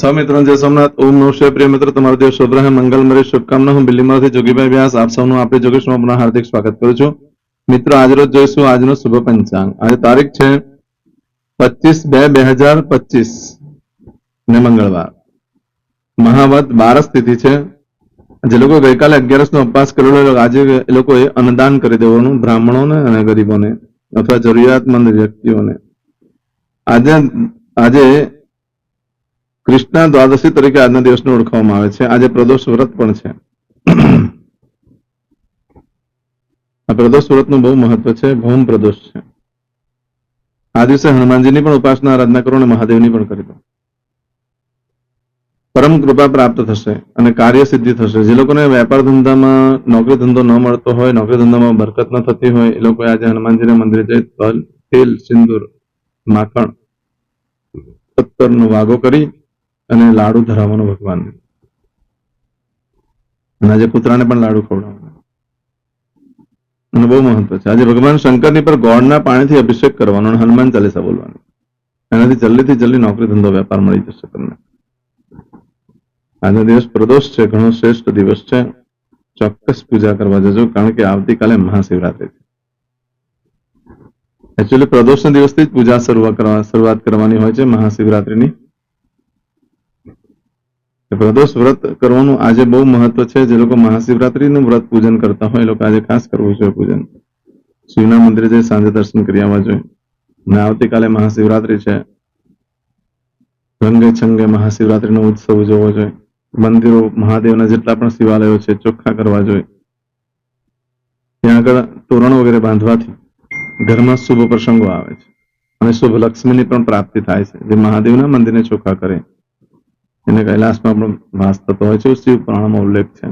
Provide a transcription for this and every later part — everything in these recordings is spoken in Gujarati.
સૌ મિત્રો જય સોમનાથ, ઓમ નમઃ પ્રિય મિત્ર, તમારો દિવસ શુભ રહે મંગલમય શુભકામના. હું દિલ્હીમાંથી જોગીભાઈ વ્યાસ, આપ સૌનું આપણે જોગેશમાં પુનઃ હાર્દિક સ્વાગત કરું છું. મિત્રો આજરોજ જોઈશું આજનો શુભ પંચાંગ. આજે તારીખ છે પચીસ બે બે હજાર પચીસ ને મંગળવાર. મહાવત બારસ તિથિ છે. જે લોકો ગઈકાલે અગિયારસ નો ઉપવાસ કરેલો આજે એ લોકોએ અન્નદાન કરી દેવાનું બ્રાહ્મણોને અને ગરીબોને, અથવા જરૂરિયાતમંદ વ્યક્તિઓને. આજે આજે કૃષ્ણ દ્વાદશી તરીકે આજના દિવસને ઓળખવામાં આવે છે. આજે પ્રદોષ વ્રત પણ છે. આ પ્રદોષ વ્રતનું બહુ મહત્વ છે. ભૌમ પ્રદોષ છે. આ દિવસે હનુમાનજીની પણ ઉપાસના, આરાધના કરો અને મહાદેવની પણ કરી દો. પરમ કૃપા પ્રાપ્ત થશે અને કાર્ય સિદ્ધિ થશે. જે લોકોને વેપાર ધંધામાં નોકરી ધંધો ન મળતો હોય, નોકરી ધંધામાં બરકત ન થતી હોય, એ લોકો આજે હનુમાનજીના મંદિરે જઈ તલ તેલ, સિંદૂર, માખણ પત્તરનો વાગો કરી અને લાડુ ધરાવવાનો ભગવાન. અને આજે કૂતરાને પણ લાડુ ખવડાવવાનો. અને બહુ મહત્વ છે. આજે ભગવાન શંકરની પર ગોળના પાણીથી અભિષેક કરવાનો અને હનુમાન ચાલીસા બોલવાની. એનાથી જલ્દીથી જલ્દી નોકરી ધંધો વેપાર મળી જશે તમને. આજનો દિવસ પ્રદોષ છે, ઘણો શ્રેષ્ઠ દિવસ છે. ચોક્કસ પૂજા કરવા જજો, કારણ કે આવતીકાલે મહાશિવરાત્રી છે. એકચ્યુઅલી પ્રદોષના દિવસથી જ પૂજા શરૂઆત કરવા શરૂઆત કરવાની હોય છે મહાશિવરાત્રીની. પ્રદોષ વ્રત કરવાનું આજે બહુ મહત્વ છે. જે લોકો મહાશિવરાત્રીનું વ્રત પૂજન કરતા હોય, એ લોકો આજે ખાસ કરવું જોઈએ પૂજન. શિવના મંદિરે જઈ સાંજે દર્શન કરી આવવા જોઈએ. અને આવતીકાલે મહાશિવરાત્રી છે. રંગે છંગે મહાશિવરાત્રીનો ઉત્સવ ઉજવવો જોઈએ. મંદિરો મહાદેવના જેટલા પણ શિવાલયો છે, ચોખ્ખા કરવા જોઈએ. ત્યાં આગળ તોરણ વગેરે બાંધવાથી ઘરમાં શુભ પ્રસંગો આવે છે. અને શુભ લક્ષ્મીની પણ પ્રાપ્તિ થાય છે. જે મહાદેવના મંદિરને ચોખ્ખા કરે. એને કૈલાસમાં પણ વાસ થતો હોય છે શિવ પુરાણમાં ઉલ્લેખ છે.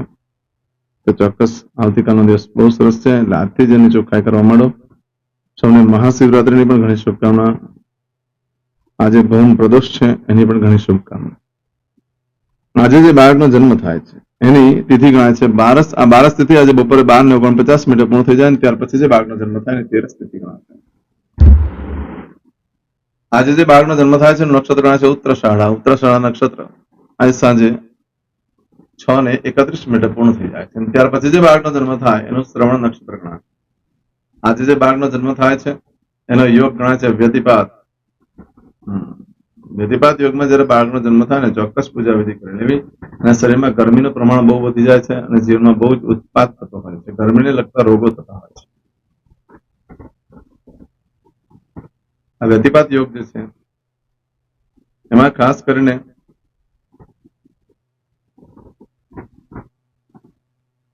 તો ચોક્કસ આવતીકાલનો દિવસ બહુ સરસ છે. એટલે આજથી જ એની ચોખ્ખાઈ કરવા માંડો. સૌને મહાશિવરાત્રિની પણ ઘણી શુભકામના. આજે ભૌમ પ્રદોષ છે, એની પણ ઘણી શુભકામના. આજે જે બાળકનો જન્મ થાય છે, એની તિથિ ગણાય છે બારસ, આ બારસ તિથિ આજે બપોરે બાર ને ઓગણપચાસ મિનિટે પૂર્ણ થઈ જાય ત્યાર પછી જે બાળકનો જન્મ થાય ને તેરસ તિથિ ગણાય છે. આજે જે બાળકનો જન્મ થાય છે નક્ષત્ર છે ઉત્તરશાળા ઉત્તરશાળા નક્ષત્ર, આજે સાંજે છ ને એકત્રીસ મિનિટે પૂર્ણ થઈ જાય છે. ત્યાર પછી જે બાળકનો જન્મ થાય, એનું શ્રવણ નક્ષત્ર ગણાય. આજે જે બાળકનો જન્મ થાય છે, એનો યોગ ગણાય છે વ્યતિપાત. વ્યતિપાત યોગમાં જયારે બાળકનો જન્મ થાય ને ચોક્કસ પૂજા વિધિ કરી લેવી, અને શરીરમાં ગરમીનું પ્રમાણ બહુ વધી જાય છે અને જીવનમાં બહુ જ ઉત્પાદ થતો હોય છે. ગરમીને લગતા રોગો થતા હોય છે. આ વ્યતિપાત યોગ જે છે. એમાં ખાસ કરીને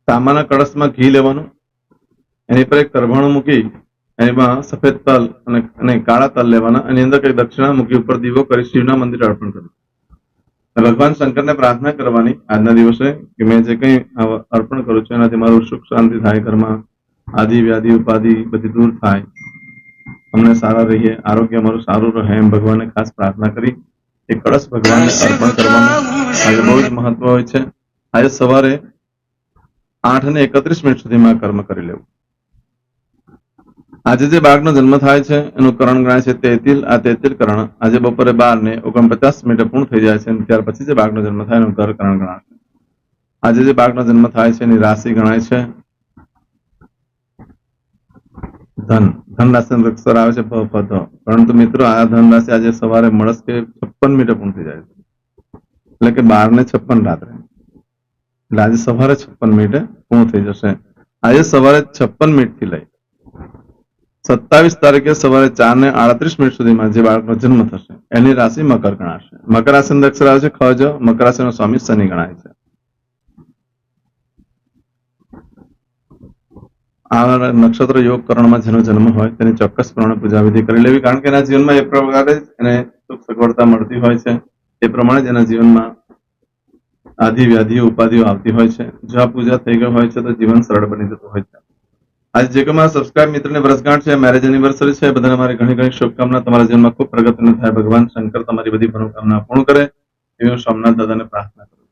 તાંબાના કળશમાં ઘી લેવાનું, એની પર એક તરભાણું મૂકી, એમાં સફેદ તલ અને કાળા તલ લેવાના, એની અંદર કઈ દક્ષિણા મૂકી ઉપર દીવો કરી શિવના મંદિરે અર્પણ કરવું. ભગવાન શંકરને પ્રાર્થના કરવાની આજના દિવસે કે મેં જે કંઈ અર્પણ કરું છું, એનાથી મારું સુખ શાંતિ થાય, ઘરમાં આદિ વ્યાધિ ઉપાધિ બધી દૂર થાય. અમને સારા રહીએ, આરોગ્ય અમારું સારું રહે એમ ભગવાનને ખાસ પ્રાર્થના કરી. એ કળશ ભગવાનને અર્પણ કરવાનું આજે બહુ જ મહત્વ હોય છે. આજે સવારે આઠ ને એકત્રીસ મિનિટ સુધીમાં કર્મ કરી લેવું. આજે જે બાળકનો જન્મ થાય છે, એનું કરણ ગણાય છે તેતિલ, આ તેતિલ કરણ આજે બપોરે બાર ને ઓગણપચાસ મિનિટે પૂર્ણ થઈ જાય છે અને ત્યાર પછી જે બાળકનો જન્મ થાય એનું ઘર કરણ ગણાશે આજે જે બાળકનો જન્મ થાય છે, એની રાશિ ગણાય છે. ધન. ધનરાશિ અક્ષર આવે છે પ પ પરંતુ મિત્રો, આ ધન રાશિ આજે સવારે મળસ કે છપ્પન મીટર પૂર્ણ થઈ જાય છે. એટલે કે બાર ને છપ્પન રાત્રે. એટલે આજે સવારે છપ્પન મિનિટે પૂર્ણ થઈ જશે. આજે સવારે છપ્પન મિનિટથી લઈ. સત્તાવીસ તારીખે સવારે ચાર ને આડત્રીસ મિનિટ સુધીમાં જે બાળકનો જન્મ થશે, એની રાશિ મકર ગણાશે. મકર રાશિ અક્ષર આવે છે ખજ મકર રાશિનો સ્વામી શનિ ગણાય છે. આ નક્ષત્ર યોગ કરણમાં જેનો જન્મ હોય તેને ચોક્કસપણે પૂજા કરી લેવી, કારણ કે એના જીવનમાં એ પ્રકારે એને સુખ સગવડતા મળતી હોય છે. એ પ્રમાણે જ એના જીવનમાં આદિ વ્યાધિઓ ઉપાધિઓ આવતી હોય છે. જો આ પૂજા થઈ ગઈ હોય છે, તો જીવન સરળ બની જતું હોય છે. આજે જે કોઈ મારા સબસ્ક્રાઇબ મિત્રને વર્ષગાંઠ છે મેરેજ એનિવર્સરી છે, બધાને મારી ઘણી ઘણી શુભકામના. તમારા જીવનમાં ખૂબ પ્રગતિ થાય. ભગવાન શંકર તમારી બધી મનોકામના પૂર્ણ કરે. એવી હું સોમનાથ દાદાને પ્રાર્થના કરું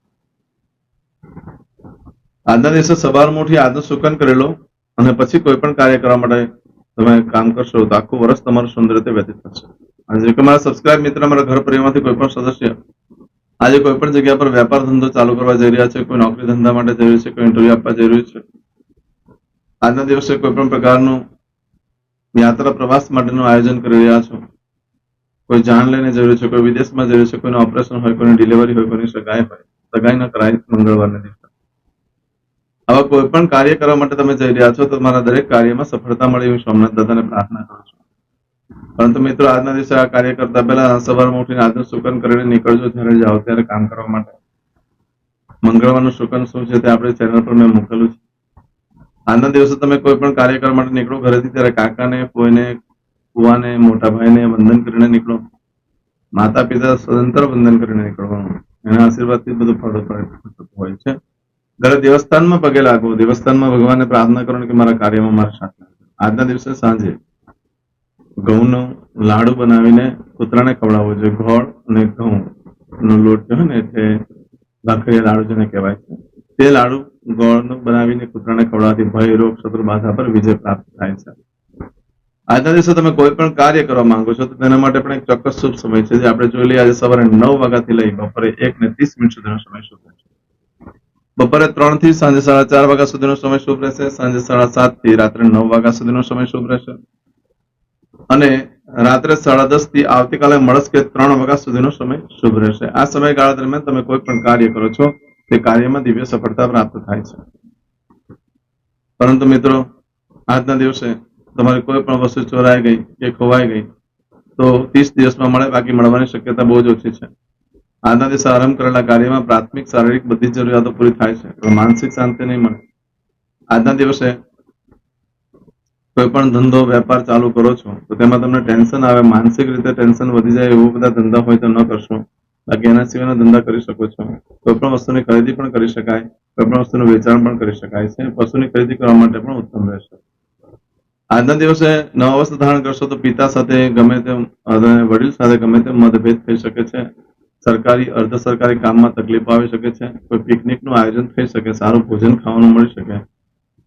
આજના દિવસે સવાર મોટી આજનો સુકન કરેલો. અને પછી કોઈ પણ કાર્ય કરવા માટે તમે કામ કરશો તો આખું વર્ષ તમારું સુંદર રીતે વ્યતીત થશે. અને મારા સબસ્ક્રાઇબ મિત્ર મારા ઘર પરિવારમાંથી કોઈ પણ સદસ્ય આજે કોઈ પણ જગ્યા પર વેપાર ધંધો ચાલુ કરવા જઈ રહ્યા છે, કોઈ નોકરી ધંધા માટે જઈ રહ્યું છે, કોઈ ઇન્ટરવ્યુ આપવા જઈ રહ્યું છે, આજના દિવસે કોઈ પણ પ્રકારનું યાત્રા પ્રવાસ માટેનું આયોજન કરી રહ્યા છો, કોઈ જાણ લઈને રહ્યું છે, કોઈ વિદેશમાં જઈ રહ્યું છે, કોઈનું ઓપરેશન હોય, કોઈની ડિલિવરી હોય, કોઈની સગાઈ હોય, સગાઈ ન કરાય મંગળવારના દિવસે. આવા કોઈ પણ કાર્ય કરવા માટે તમે જઈ રહ્યા છો, તો તમારા દરેક કાર્યમાં સફળતા મળે એવી સોમનાથ દાદાને પ્રાર્થના કરું છું. પરંતુ મિત્રો, આજના દિવસે આ કાર્ય કરતા પહેલા સવારમાં ઉઠીને આજનું શુકન કરીને નીકળજો, જ્યારે જાઓ ત્યારે કામ કરવા માટે. મંગળવારનું શુકન શું છે તે આપણે ચેનલ પર મેં મૂકેલું છે. આજના દિવસે તમે કોઈ પણ કાર્ય કરવા માટે નીકળો, ઘરેથી ત્યારે કાકાને, કોઈને, કુવાને મોટા ભાઈને વંદન કરીને નીકળો. માતા પિતા સ્વતંત્ર વંદન કરીને નીકળવાનું. એના આશીર્વાદથી બધું ફળ હોય છે. ઘરે દેવસ્થાનમાં પગે લાગો દેવસ્થાનમાં ભગવાનને પ્રાર્થના કરો કે મારા કાર્યમાં મારા સાથ આજના દિવસે સાંજે ઘઉંનો લાડુ બનાવીને કૂતરાને ખવડાવવો જોઈએ. ગોળ અને ઘઉં નો લોટ હોય ને એટલે ભાખરીયા લાડુ જેને કહેવાય છે, તે લાડુ ગોળનું બનાવીને કૂતરાને ખવડાવવાથી ભય, રોગ, શત્રુ બાધા પર વિજય પ્રાપ્ત થાય છે. આજના દિવસે તમે કોઈ પણ કાર્ય કરવા માંગો છો તો તેના માટે પણ એક ચોક્કસ શુભ સમય છે. જે આપણે જોઈ લઈએ આજે સવારે નવ વાગ્યાથી લઈ બપોરે એક ને ત્રીસ મિનિટ સુધીનો સમય શુભ રહેશે બપોરે ત્રણથી સાંજે સાડા ચાર વાગ્યા સુધીનો સમય શુભ રહેશે. સાંજે સાડા સાતથી રાત્રે નવ વાગ્યા સુધીનો સમય શુભ રહેશે. અને રાત્રે સાડા દસથી આવતીકાલે મળસ્કે ત્રણ વાગ્યા સુધીનો સમય શુભ રહેશે. આ સમયગાળા દરમિયાન તમે કોઈ પણ કાર્ય કરો છો, તે કાર્યમાં દિવ્ય સફળતા પ્રાપ્ત થાય છે. પરંતુ મિત્રો, આજના દિવસે તમારી કોઈ પણ વસ્તુ ચોરાઈ ગઈ કે ખોવાઈ ગઈ, તો ત્રીસ દિવસમાં મળે, બાકી મળવાની શક્યતા બહુ જ ઓછી છે. આજના દિવસે આરંભ કરેલા કાર્યમાં પ્રાથમિક, શારીરિક બધી જરૂરિયાતો પૂરી થાય છે. માનસિક શાંતિ નહીં મળે. આજના દિવસે કોઈ પણ ધંધો, વેપાર ચાલુ કરો છો, તો તેમાં તમને ટેન્શન આવે, માનસિક રીતે ટેન્શન વધી જાય એવો બધા ધંધા હોય તો ન કરશો. બાકી એના સિવાયના ધંધા કરી શકો છો. કોઈ પણ વસ્તુની ખરીદી પણ કરી શકાય, કોઈ પણ વસ્તુનું વેચાણ પણ કરી શકાય છે. પશુની ખરીદી કરવા માટે પણ ઉત્તમ રહેશે. આજના દિવસે નવા વસ્ત્ર ધારણ કરશો તો પિતા સાથે ગમે તેમ વડીલ સાથે ગમે તેમ મતભેદ થઈ શકે છે. સરકારી, અર્ધ સરકારી કામમાં તકલીફ આવી શકે છે, કોઈ પિકનિકનું આયોજન થઈ શકે, સારું ભોજન ખાવાનું મળી શકે,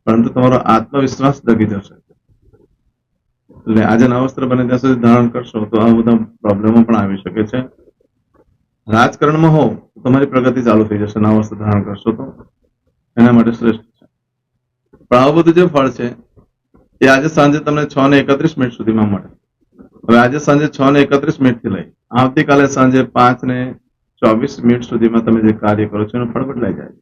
પરંતુ તમારો આત્મવિશ્વાસ દગી જશે. એટલે આજે નવા વસ્ત્ર બને ત્યાં સુધી ધારણ કરશો તો આ બધા પ્રોબ્લેમો પણ આવી શકે છે. રાજકારણમાં હો તો તમારી પ્રગતિ ચાલુ થઈ જશે, નવા વસ્ત્ર ધારણ કરશો તો. એના માટે શ્રેષ્ઠ છે. પણ આવું બધું જે ફળ છે, એ આજે સાંજે તમને છ ને એકત્રીસ મિનિટ સુધીમાં મળે. હવે આજે સાંજે છ ને એકત્રીસ મિનિટથી લઈ. આવતીકાલે સાંજે પાંચ ને ચોવીસ મિનિટ સુધીમાં તમે જે કાર્ય કરો છો એનું ફળ બદલાઈ જાય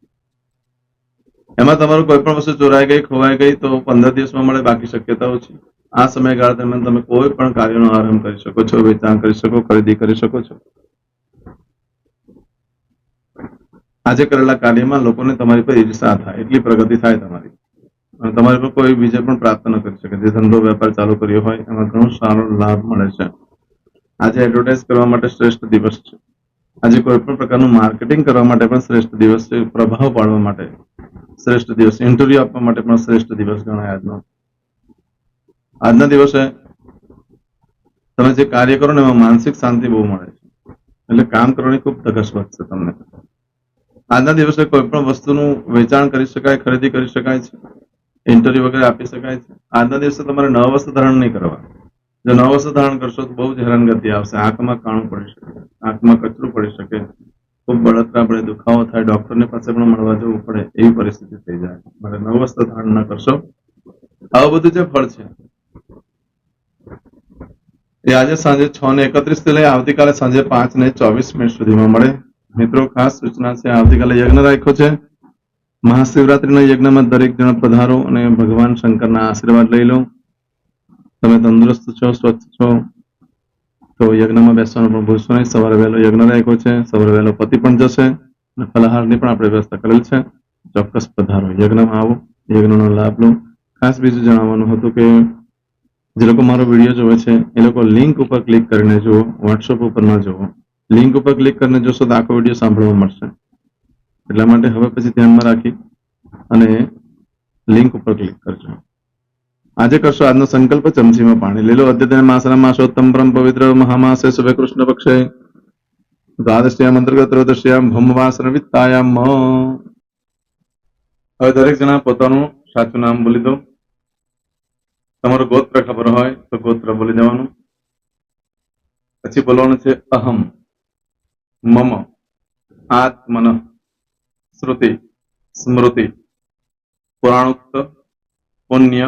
એમાં તમારું કોઈ પણ વસ્તુ ચોરાઈ ગઈ, ખોવાઈ ગઈ, તો પંદર દિવસમાં મળે, બાકી શક્યતાઓ છે. આ સમયગાળા દરમિયાન તમે કોઈ પણ કાર્યનો આરંભ કરી શકો છો, વેચાણ કરી શકો, ખરીદી કરી શકો છો. આજે કરેલા કાર્યમાં લોકોને તમારી પર ઈર્ષા થાય, એટલી પ્રગતિ થાય તમારી. અને તમારી પર કોઈ બીજે પણ પ્રાપ્ત ન કરી શકે. જે ધંધો વેપાર ચાલુ કર્યો હોય, એમાં ઘણો સારો લાભ મળે છે. આજે એડવર્ટાઇઝ કરવા માટે શ્રેષ્ઠ દિવસ છે. આજે કોઈ પણ પ્રકારનું માર્કેટિંગ કરવા માટે પણ શ્રેષ્ઠ દિવસ છે. પ્રભાવ પાડવા માટે શ્રેષ્ઠ દિવસ. ઇન્ટરવ્યુ આપવા માટે પણ શ્રેષ્ઠ દિવસ ગણાય આજનો. આજના દિવસે તમે જે કાર્ય કરો ને એમાં માનસિક શાંતિ બહુ મળે છે. એટલે કામ કરવાની ખૂબ ધગશ વધશે તમને. આજના દિવસે કોઈ પણ વસ્તુનું વેચાણ કરી શકાય, ખરીદી કરી શકાય છે. ઇન્ટરવ્યુ વગેરે આપી શકાય છે. આજના દિવસે તમારે નવા વસ્ત્ર ધારણ નહીં કરવા જો નવા વસ્ત્ર ધારણ કરશો તો બહુ જ હેરાનગતિ આવશે. આંખમાં કાણું પડી શકે, આંખમાં કચરું પડી શકે. ખૂબ બળતરા પડે, દુખાવો થાય, ડોક્ટરને પાસે પણ મળવા જવું પડે એવી પરિસ્થિતિ થઈ જાય. મારે નવું વસ્ત્ર ધારણ ન કરશો. આવું બધું જે ફળ છે, એ આજે સાંજે છ ને એકત્રીસથી લઈ આવતીકાલે સાંજે પાંચ ને ચોવીસ મિનિટ સુધીમાં મળે. મિત્રો, ખાસ સૂચના છે, આવતીકાલે યજ્ઞ રાખ્યો છે. મહાશિવરાત્રીના યજ્ઞમાં દરેક જણ પધારો અને ભગવાન શંકરના આશીર્વાદ લઈ લો. તમે તંદુરસ્ત છો સ્વચ્છ છો? તો યજ્ઞમાં બેસવાનું પણ ભૂલશો નહીં. સવારે વહેલો યજ્ઞ રાખ્યો છે. સવારે વહેલો પતિ પણ જશે અને ફલાહારની પણ આપણે વ્યવસ્થા કરેલ છે. ચોક્કસ પધારો. યજ્ઞમાં આવો. યજ્ઞનો લાભ લો. ખાસ બીજું જણાવવાનું હતું કે, જે લોકો મારો વીડિયો જોવે છે, એ લોકો લિંક ઉપર ક્લિક કરીને જુઓ. વોટ્સઅપ ઉપર ન જુઓ. લિંક ઉપર ક્લિક કરીને જોશો તો આખો વીડિયો સાંભળવા મળશે. એટલા માટે હવે પછી ધ્યાનમાં રાખી અને લિંક ઉપર ક્લિક કરજો. આજે કરશો આજનો સંકલ્પ ચમચીમાં પાણી. લીલો અદ્યતન માસના માસોત્તમ પરમ પવિત્ર મહામાસે શુભે કૃષ્ણ પક્ષે. દ્વાદશ્યામ અંતર્ગત ત્રયોદશ્યામ ભમવાસન વિત્તાયામ હવે દરેક જણા પોતાનું સાચું નામ બોલી દો. તમારો ગોત્ર ખબર હોય તો ગોત્ર બોલી દેવાનું. પછી બોલવાનું છે અહમ, મમ, આત્મન, શ્રુતિ, સ્મૃતિ, પુરાણોક્ત, પુણ્ય